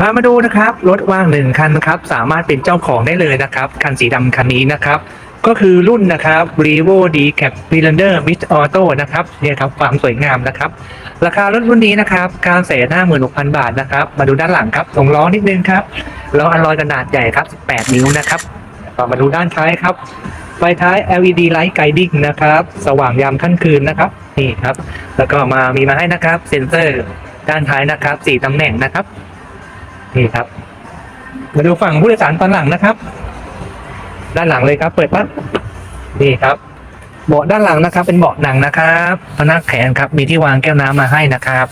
พามาดูนะครับรถว่างหนึ่งคันนะครับสามารถเป็นเจ้าของได้เลยนะครับคันสีดำคันนี้นะครับก็คือรุ่นนะครับ r e v o d c a p f i l a n d e r Mid Auto นะครับเนี่ยครับความสวยงามนะครับ ราคารถรุ่นนี้นะครับการเสียหน้าหมื่นหกพันบาทนะครับ มาดูด้านหลังครับตรงล้อนิดนึงครับล้ออลลอยขนาดใหญ่ครับ 18 นิ้วนะครับต่อมาดูด้านท้ายครับไฟท้าย LED Light Guiding นะครับ สว่างยามค่ำคืนนะครับนี่ครับ แล้วก็มามีมาให้นะครับ เซ็นเซอร์ด้านท้ายนะครับสี่ตำแหน่งนะครับ นี่ครับ มาดูฝั่งผู้โดยสารตอนหลังนะครับ ด้านหลังเลยครับ เปิดปั๊บนี่ครับเบาะด้านหลังนะครับ เป็นเบาะหนังนะครับพนักแขนครับ มีที่วางแก้วน้ำมาให้นะครับ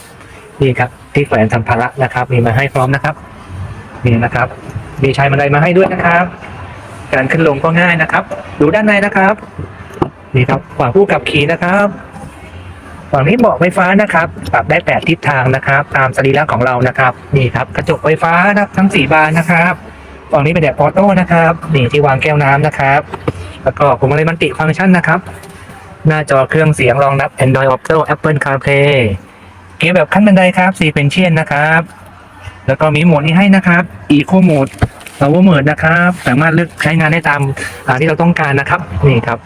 นี่ครับ ที่แขวนสัมภาระนะครับ มีมาให้พร้อมนะครับนี่นะครับ มีชายบันไดมาให้ด้วยนะครับ การขึ้นลงก็ง่ายนะครับ ดูด้านในนะครับ นี่ครับฝั่งผู้ขับขี่นะครับ ฝั่งนี้เบาะไฟฟ้านะครับปรับได้แปดทิศทางนะครับ ตามสรีระของเรานะครับนี่ครับกระจกไฟฟ้านะครับทั้งสี่บานนะครับฝั่งนี้เป็นแบบออโต้นะครับนี่ที่วางแก้วน้ำนะครับ แล้วก็ผมอะไรมันติฟังก์ชันนะครับ หน้าจอเครื่องเสียงรองรับ Android Auto Apple CarPlay เกียร์แบบขั้นบันไดครับ4เป็นเชียนนะครับ แล้วก็มีโหมดนี้ให้นะครับ Eco Mode Power Mode นะครับ สามารถเลือกใช้งานได้ตามที่เราต้องการนะครับ นี่ครับ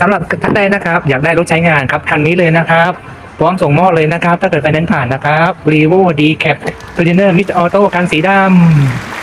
สำหรับท่านใดนะครับ อยากได้รถใช้งานครับคันนี้เลยนะครับ พร้อมส่งมอบเลยนะครับ ถ้าเกิดไฟแนนซ์ผ่านนะครับ r e v o D Cap f i r e n e r Mid Auto คันสีดำ